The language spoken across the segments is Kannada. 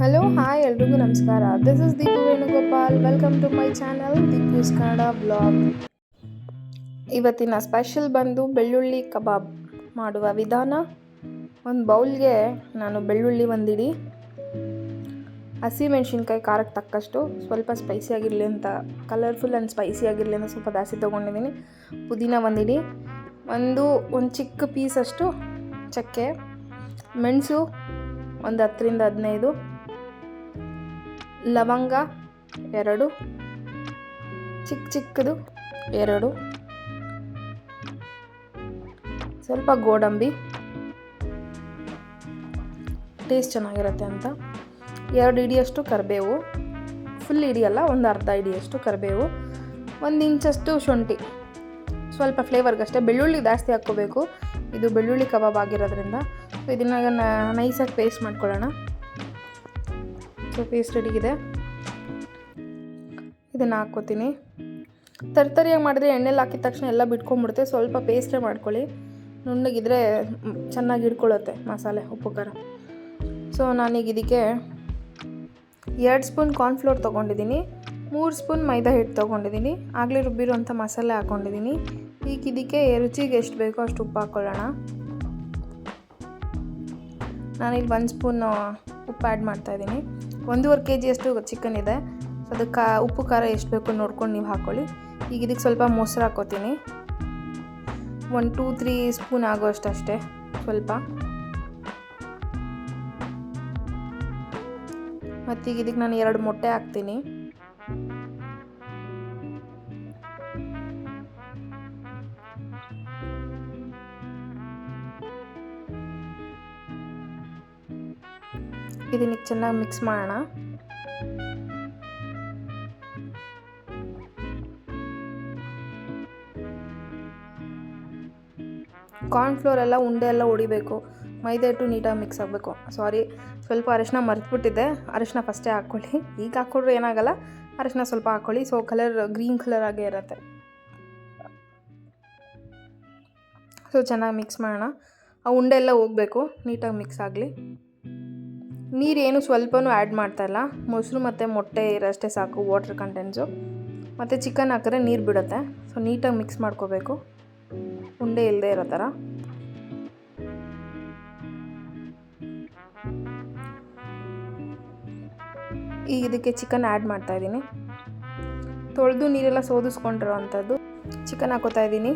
ಹಲೋ ಹಾಯ್ ಎಲ್ರಿಗೂ ನಮಸ್ಕಾರ. This is Deepu Venugopal welcome to my channel Deepu's Kannada blog ಇವತ್ತಿನ ಸ್ಪೆಷಲ್ ಬಂದು ಬೆಳ್ಳುಳ್ಳಿ ಕಬಾಬ್ ಮಾಡುವ ವಿಧಾನ. ಒಂದು ಬೌಲ್ಗೆ ನಾನು ಬೆಳ್ಳುಳ್ಳಿ ಒಂದಿಡಿ ಹಸಿಮೆಣ್ಸಿನ್ಕಾಯಿ ಖಾರಕ್ಕೆ ತಕ್ಕಷ್ಟು, ಸ್ವಲ್ಪ ಸ್ಪೈಸಿ ಆಗಿರಲಿ ಅಂತ ಕಲರ್ಫುಲ್ ಆ್ಯಂಡ್ ಸ್ಪೈಸಿ ಆಗಿರಲಿ ಅಂತ ಸ್ವಲ್ಪ ಜಾಸ್ತಿ ತೊಗೊಂಡಿದ್ದೀನಿ. ಪುದೀನ ಒಂದಿಡಿ, ಒಂದು ಒಂದು ಚಿಕ್ಕ ಪೀಸಷ್ಟು ಚಕ್ಕೆ, ಮೆಣಸು ಒಂದು ಹತ್ತರಿಂದ ಹದಿನೈದು ಲವಂಗ ಎರಡು ಚಿಕ್ಕ ಚಿಕ್ಕದು ಎರಡು, ಸ್ವಲ್ಪ ಗೋಡಂಬಿ. ಟೇಸ್ಟ್ ಚೆನ್ನಾಗಿರುತ್ತೆ ಅಂತ. ಎರಡು ಇಡಿಯಷ್ಟು ಕರಿಬೇವು. ಫುಲ್ ಇಡಿಯಲ್ಲ, ಒಂದು ಅರ್ಧ ಇಡಿಯಷ್ಟು ಕರಿಬೇವು. ಒಂದು ಇಂಚಷ್ಟು ಶುಂಠಿ. ಸ್ವಲ್ಪ ಫ್ಲೇವರ್ಗಷ್ಟೇ. ಬೆಳ್ಳುಳ್ಳಿ ಜಾಸ್ತಿ ಹಾಕ್ಕೋಬೇಕು. ಇದು ಬೆಳ್ಳುಳ್ಳಿ ಕಬಾಬ್ ಆಗಿರೋದ್ರಿಂದ. ಸೊ, ಇದನ್ನ ನೈಸಾಗಿ ಪೇಸ್ಟ್ ಮಾಡ್ಕೊಳ್ಳೋಣ. ಸೊ ಪೇಸ್ಟ್ ರೆಡಿಗಿದೆ ಇದನ್ನು ಹಾಕ್ಕೋತೀನಿ. ತರ್ತರಿಯಾಗಿ ಮಾಡಿದ್ರೆ ಎಣ್ಣೆಲಿ ಹಾಕಿದ ತಕ್ಷಣ ಎಲ್ಲ ಬಿಟ್ಕೊಂಡ್ಬಿಡುತ್ತೆ. ಸ್ವಲ್ಪ ಪೇಸ್ಟೇ ಮಾಡ್ಕೊಳ್ಳಿ. ನುಣ್ಣಗಿದ್ರೆ ಚೆನ್ನಾಗಿ ಹಿಡ್ಕೊಳ್ಳುತ್ತೆ ಮಸಾಲೆ, ಉಪ್ಪು, ಖಾರ. ಸೊ ನಾನೀಗ ಇದಕ್ಕೆ ಎರಡು ಸ್ಪೂನ್ ಕಾರ್ನ್ಫ್ಲೋರ್ ತೊಗೊಂಡಿದ್ದೀನಿ. ಮೂರು ಸ್ಪೂನ್ ಮೈದಾ ಹಿಟ್ಟು ತೊಗೊಂಡಿದ್ದೀನಿ. ಆಗಲೇ ರುಬ್ಬಿರುವಂಥ ಮಸಾಲೆ ಹಾಕ್ಕೊಂಡಿದ್ದೀನಿ. ಈಗ ಇದಕ್ಕೆ ರುಚಿಗೆ ಎಷ್ಟು ಬೇಕೋ ಅಷ್ಟು ಉಪ್ಪು ಹಾಕ್ಕೊಳ್ಳೋಣ. ನಾನಿಲ್ಲಿ ಒಂದು ಸ್ಪೂನ್ ಉಪ್ಪು ಆ್ಯಡ್ ಮಾಡ್ತಾಯಿದ್ದೀನಿ ಒಂದೂವರೆ ಕೆ ಜಿಯಷ್ಟು ಚಿಕನ್ ಇದೆ. ಅದಕ್ಕೆ ಉಪ್ಪು, ಖಾರ ಎಷ್ಟು ಬೇಕು ನೋಡ್ಕೊಂಡು ನೀವು ಹಾಕ್ಕೊಳ್ಳಿ ಈಗ ಇದಕ್ಕೆ ಸ್ವಲ್ಪ ಮೊಸರು ಹಾಕೋತೀನಿ. ಒಂದು ಟೂ ತ್ರೀ ಸ್ಪೂನ್ ಆಗೋಷ್ಟು ಅಷ್ಟೇ, ಸ್ವಲ್ಪ. ಮತ್ತೀಗ ಇದಕ್ಕೆ ನಾನು ಎರಡು ಮೊಟ್ಟೆ ಹಾಕ್ತೀನಿ. ಇದನ್ನ ಚೆನ್ನಾಗಿ ಮಿಕ್ಸ್ ಮಾಡೋಣ. ಕಾರ್ನ್ಫ್ಲೋರ್ ಎಲ್ಲ ಉಂಡೆ ಎಲ್ಲ ಹೊಡಿಬೇಕು ಮೈದಾ ಹಿಟ್ಟು ನೀಟಾಗಿ ಮಿಕ್ಸ್ ಆಗಬೇಕು. ಸಾರಿ ಸ್ವಲ್ಪ ಅರಿಶಿನ ಮರೆತುಬಿಟ್ಟಿದ್ದೆ ಅರಿಶಿನ ಫಸ್ಟೇ ಹಾಕ್ಕೊಳ್ಳಿ. ಈಗ ಹಾಕ್ಕೊಂಡ್ರೆ ಏನಾಗಲ್ಲ. ಅರಿಶಿನ ಸ್ವಲ್ಪ ಹಾಕ್ಕೊಳ್ಳಿ. ಸೊ ಕಲರ್ ಗ್ರೀನ್ ಕಲರ್ ಆಗೇ ಇರುತ್ತೆ. ಸೊ ಚೆನ್ನಾಗಿ ಮಿಕ್ಸ್ ಮಾಡೋಣ. ಆ ಉಂಡೆ ಎಲ್ಲ ಹೋಗಬೇಕು. ನೀಟಾಗಿ ಮಿಕ್ಸ್ ಆಗಲಿ. ನೀರೇನು ಸ್ವಲ್ಪನೂ ಆ್ಯಡ್ ಮಾಡ್ತಾಯಿಲ್ಲ ಮೊಸರು ಮತ್ತು ಮೊಟ್ಟೆ ಇರೋಷ್ಟೇ ಸಾಕು ವಾಟ್ರ್ ಕಂಟೆಂಟ್ಸು ಮತ್ತು ಚಿಕನ್ ಹಾಕಿದ್ರೆ ನೀರು ಬಿಡುತ್ತೆ. ಸೊ ನೀಟಾಗಿ ಮಿಕ್ಸ್ ಮಾಡ್ಕೋಬೇಕು. ಉಂಡೆ ಇಲ್ಲದೆ ಇರೋ ಥರ ಈಗ ಇದಕ್ಕೆ ಚಿಕನ್ ಆ್ಯಡ್ ಮಾಡ್ತಾ ಇದ್ದೀನಿ ತೊಳೆದು ನೀರೆಲ್ಲ ಸೋದಿಸ್ಕೊಂಡಿರೋ ಅಂಥದ್ದು ಚಿಕನ್ ಹಾಕೋತಾ ಇದ್ದೀನಿ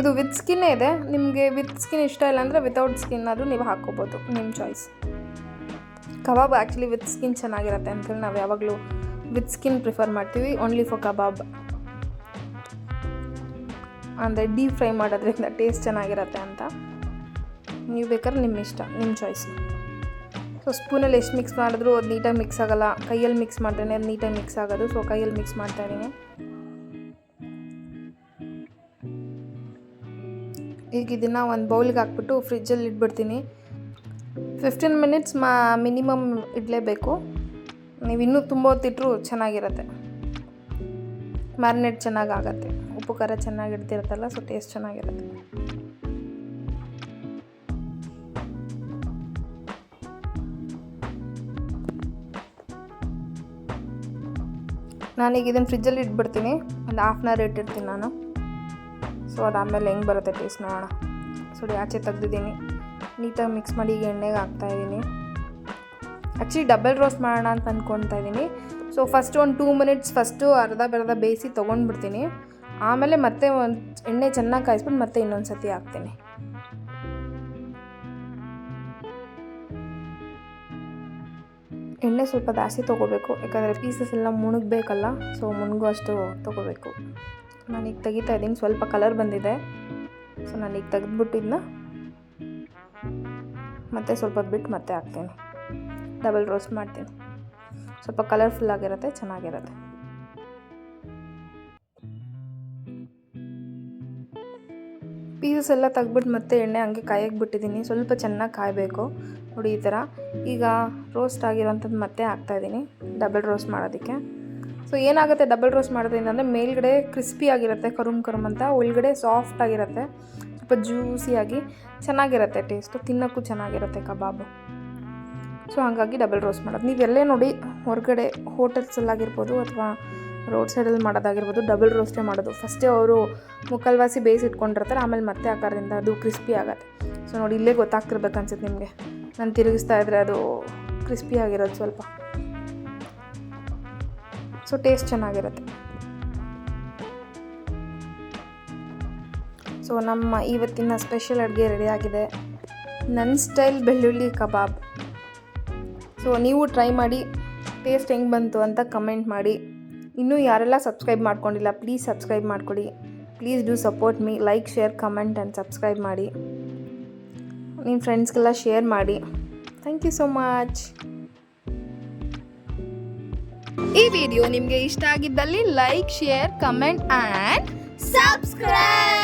ಇದು ವಿತ್ ಸ್ಕಿನ್ನೇ ಇದೆ. ನಿಮಗೆ ವಿತ್ ಸ್ಕಿನ್ ಇಷ್ಟ ಇಲ್ಲ ಅಂದರೆ ವಿತೌಟ್ ಸ್ಕಿನ್ ಆದರೂ ನೀವು ಹಾಕ್ಕೋಬೋದು ನಿಮ್ಮ choice kebab actually with skin ಚೆನ್ನಾಗಿರುತ್ತೆ ಅಂತೇಳಿ ನಾವು ಯಾವಾಗಲೂ ವಿತ್ ಸ್ಕಿನ್ ಪ್ರಿಫರ್ ಮಾಡ್ತೀವಿ ಓನ್ಲಿ ಫಾರ್ ಕಬಾಬ್. ಅಂದರೆ ಡೀಪ್ ಫ್ರೈ ಮಾಡೋದ್ರಿಂದ ಟೇಸ್ಟ್ ಚೆನ್ನಾಗಿರುತ್ತೆ ಅಂತ. ನೀವು ಬೇಕಾದ್ರೆ ನಿಮ್ಮ ಇಷ್ಟ, ನಿಮ್ಮ ಚಾಯ್ಸ್ ಸೊ ಸ್ಪೂನಲ್ಲಿ ಎಷ್ಟು ಮಿಕ್ಸ್ ಮಾಡಿದ್ರು ಅದು ನೀಟಾಗಿ ಮಿಕ್ಸ್ ಆಗೋಲ್ಲ. ಕೈಯಲ್ಲಿ ಮಿಕ್ಸ್ ಮಾಡ್ತಾನೆ, ಅದು ನೀಟಾಗಿ ಮಿಕ್ಸ್ ಆಗೋದು. ಸೊ ಕೈಯಲ್ಲಿ ಮಿಕ್ಸ್ ಮಾಡ್ತಾ ಈಗ ಇದನ್ನು ಒಂದು ಬೌಲ್ಗೆ ಹಾಕ್ಬಿಟ್ಟು ಫ್ರಿಜ್ಜಲ್ಲಿ ಇಟ್ಬಿಡ್ತೀನಿ. ಫಿಫ್ಟೀನ್ ಮಿನಿಟ್ಸ್ ಮಾ ಮಿನಿಮಮ್ ಇಡಲೇಬೇಕು. ನೀವು ಇನ್ನೂ ತುಂಬ ಹೊತ್ತಿಟ್ರು ಚೆನ್ನಾಗಿರುತ್ತೆ. ಮ್ಯಾರಿನೇಟ್ ಚೆನ್ನಾಗಾಗತ್ತೆ. ಉಪ್ಪು, ಖಾರ ಚೆನ್ನಾಗಿ ಇಡ್ತಿರುತ್ತಲ್ಲ ಸೊ ಟೇಸ್ಟ್ ಚೆನ್ನಾಗಿರುತ್ತೆ. ನಾನೀಗ ಇದನ್ನು ಫ್ರಿಜ್ಜಲ್ಲಿ ಇಟ್ಬಿಡ್ತೀನಿ. ಒಂದು ಹಾಫ್ ಆನ್ ಅವರ್ ಇಟ್ಟಿರ್ತೀನಿ ನಾನು. ಸೊ ಅದಾದಮೇಲೆ ಹೆಂಗೆ ಬರುತ್ತೆ ಟೇಸ್ಟ್ ನೋಡೋಣ. ಸೊ ಆಚೆ ತೆಗ್ದಿದ್ದೀನಿ. ನೀಟಾಗಿ ಮಿಕ್ಸ್ ಮಾಡಿ ಈಗ ಎಣ್ಣೆಗೆ ಹಾಕ್ತಾಯಿದ್ದೀನಿ ಆ್ಯಕ್ಚುಲಿ ಡಬಲ್ ರೋಸ್ಟ್ ಮಾಡೋಣ ಅಂತ ಅಂದ್ಕೊತಾ ಇದ್ದೀನಿ. ಸೊ ಫಸ್ಟ್ ಒಂದು ಟೂ ಮಿನಿಟ್ಸ್ ಫಸ್ಟು ಅರ್ಧ ಬರ್ಧ ಬೇಯಿಸಿ ತೊಗೊಂಡ್ಬಿಡ್ತೀನಿ. ಆಮೇಲೆ ಮತ್ತೆ ಒಂದು ಎಣ್ಣೆ ಚೆನ್ನಾಗಿ ಕಾಯಿಸ್ಬಿಟ್ಟು ಮತ್ತೆ ಇನ್ನೊಂದು ಸತಿ ಹಾಕ್ತೀನಿ. ಎಣ್ಣೆ ಸ್ವಲ್ಪ ಜಾಸ್ತಿ ತೊಗೋಬೇಕು. ಯಾಕಂದರೆ ಪೀಸಸ್ ಎಲ್ಲ ಮುಣಗಬೇಕಲ್ಲ ಸೊ ಮುಣಗು ಅಷ್ಟು ತೊಗೋಬೇಕು. ನಾನೀಗ ತೆಗಿತಾ ಇದ್ದೀನಿ. ಸ್ವಲ್ಪ ಕಲರ್ ಬಂದಿದೆ. ಸೊ ನಾನೀಗ ತೆಗೆದ್ಬಿಟ್ಟು ಇದನ್ನ ಮತ್ತೆ ಸ್ವಲ್ಪ ಬಿಟ್ಟು ಮತ್ತೆ ಹಾಕ್ತೀನಿ. ಡಬಲ್ ರೋಸ್ಟ್ ಮಾಡ್ತೀನಿ. ಸ್ವಲ್ಪ ಕಲರ್ಫುಲ್ ಆಗಿರುತ್ತೆ, ಚೆನ್ನಾಗಿರುತ್ತೆ. ಪೀಸಸ್ ಎಲ್ಲ ತೆಗ್ಬಿಟ್ಟು ಮತ್ತೆ ಎಣ್ಣೆ ಹಂಗೆ ಕಾಯಕ್ಕೆ ಬಿಟ್ಟಿದ್ದೀನಿ. ಸ್ವಲ್ಪ ಚೆನ್ನಾಗಿ ಕಾಯಬೇಕು. ನೋಡಿ ಈ ಥರ. ಈಗ ರೋಸ್ಟ್ ಆಗಿರೋಂಥದ್ದು ಮತ್ತೆ ಹಾಕ್ತಾಯಿದ್ದೀನಿ ಡಬಲ್ ರೋಸ್ಟ್ ಮಾಡೋದಕ್ಕೆ. ಸೊ ಏನಾಗುತ್ತೆ? ಡಬಲ್ ರೋಸ್ಟ್ ಮಾಡೋದ್ರಿಂದ ಅಂದರೆ ಮೇಲ್ಗಡೆ ಕ್ರಿಸ್ಪಿ ಆಗಿರುತ್ತೆ, ಕರುಮ್ ಕರುಮ್ ಅಂತ. ಒಳಗಡೆ ಸಾಫ್ಟ್ ಆಗಿರುತ್ತೆ, ಸ್ವಲ್ಪ ಜ್ಯೂಸಿಯಾಗಿ ಚೆನ್ನಾಗಿರುತ್ತೆ ಟೇಸ್ಟು ತಿನ್ನೋಕ್ಕೂ ಚೆನ್ನಾಗಿರುತ್ತೆ ಕಬಾಬು. ಸೊ ಹಾಗಾಗಿ ಡಬಲ್ ರೋಸ್ಟ್ ಮಾಡೋದು. ನೀವೆಲ್ಲೇ ನೋಡಿ, ಹೊರಗಡೆ ಹೋಟೆಲ್ಸಲ್ಲಾಗಿರ್ಬೋದು ಅಥವಾ ರೋಡ್ ಸೈಡಲ್ಲಿ ಮಾಡೋದಾಗಿರ್ಬೋದು ಡಬಲ್ ರೋಸ್ಟೇ ಮಾಡೋದು. ಫಸ್ಟೇ ಅವರು ಮುಕ್ಕಲ್ವಾಸಿ ಬೇಯಿಸಿಟ್ಕೊಂಡಿರ್ತಾರೆ ಆಮೇಲೆ ಮತ್ತೆ ಆಕಾರದಿಂದ ಅದು ಕ್ರಿಸ್ಪಿ ಆಗುತ್ತೆ. ಸೊ ನೋಡಿ, ಇಲ್ಲೇ ಗೊತ್ತಾಗ್ತಿರ್ಬೇಕು ಅನ್ಸುತ್ತೆ ನಿಮಗೆ. ನಾನು ತಿರುಗಿಸ್ತಾ ಇದ್ದರೆ ಅದು ಕ್ರಿಸ್ಪಿ ಆಗಿರೋದು ಸ್ವಲ್ಪ. ಸೊ ಟೇಸ್ಟ್ ಚೆನ್ನಾಗಿರುತ್ತೆ. ಸೊ ನಮ್ಮ ಇವತ್ತಿನ ಸ್ಪೆಷಲ್ ಅಡುಗೆ ರೆಡಿಯಾಗಿದೆ ನನ್ನ ಸ್ಟೈಲ್ ಬೆಳ್ಳುಳ್ಳಿ ಕಬಾಬ್. ಸೊ ನೀವು ಟ್ರೈ ಮಾಡಿ ಟೇಸ್ಟ್ ಹೆಂಗೆ ಬಂತು ಅಂತ ಕಮೆಂಟ್ ಮಾಡಿ. ಇನ್ನೂ ಯಾರೆಲ್ಲ ಸಬ್ಸ್ಕ್ರೈಬ್ ಮಾಡ್ಕೊಂಡಿಲ್ಲ ಪ್ಲೀಸ್ ಸಬ್ಸ್ಕ್ರೈಬ್ ಮಾಡ್ಕೊಳ್ಳಿ please do support me like share comment and subscribe ಮಾಡಿ. ನಿಮ್ಮ ಫ್ರೆಂಡ್ಸ್ಗೆಲ್ಲ ಶೇರ್ ಮಾಡಿ. ಥ್ಯಾಂಕ್ ಯು ಸೋ ಮಚ್ ಈ ವಿಡಿಯೋ ನಿಮಗೆ ಇಷ್ಟ ಆಗಿದ್ದಲ್ಲಿ like share comment and Subscribe!